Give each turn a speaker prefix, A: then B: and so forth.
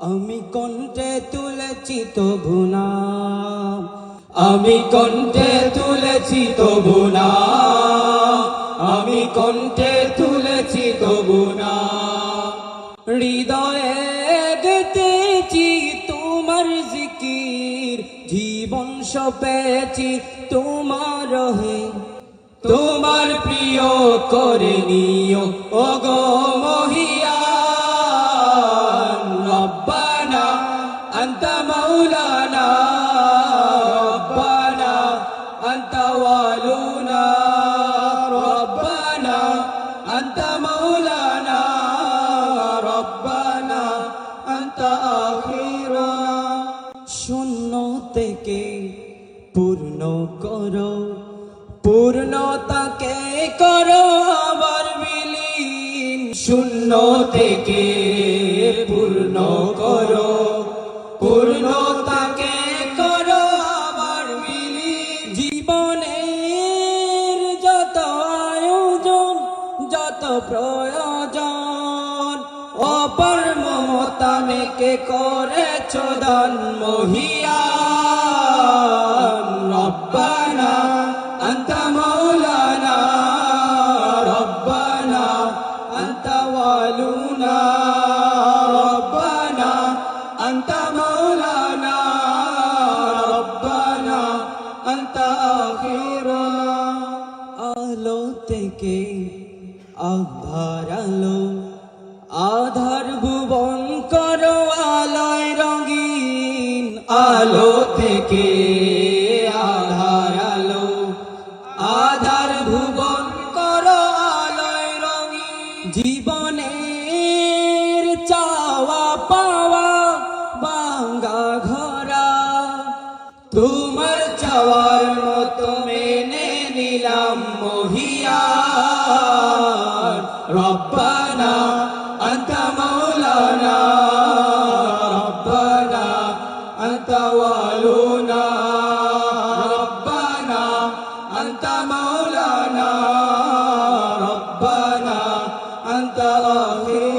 A: আমি কণ্ঠে তুলেছি তবু নাম। আমি কণ্ঠে তুলেছি তবু নাম। আমি কণ্ঠে তুলেছি তবু নাম। হৃদয়ে গেতেছি তোমার জিকির। জীবন সপেছি তোমার হে। তোমার প্রিয় করে নিও, ওগো। শূন্য থেকে পূর্ণ করো, পূর্ণতাকে করো আবার বিলীন। শূন্য থেকে পূর্ণ করো, পূর্ণতাকে করো আবার বিলীন। জীবনের যত আয়োজন, যত প্রয়োজন আমাকে করেছ দান মহিয়ান। রব্বানা মৌলানা, রব্বানা, আন্ত ওয়ালুনা, রব্বানা, আন্ত মৌলানা, রব্বানা, আন্ত আলো থেকে আধার আলো, আধার ভুবন থেকে আধার আলো, আধার ভুবন কর আলোয় রঙি জীবনের চাওয়া পাওয়া বাঙ্গা ঘরা তোমার চাওয়ার মতো মেনে নিলাম মহিয়া রব্বানা, আন্তা মৌলানা أنت ولونا ربنا أنت مولانا ربنا أنت أخينا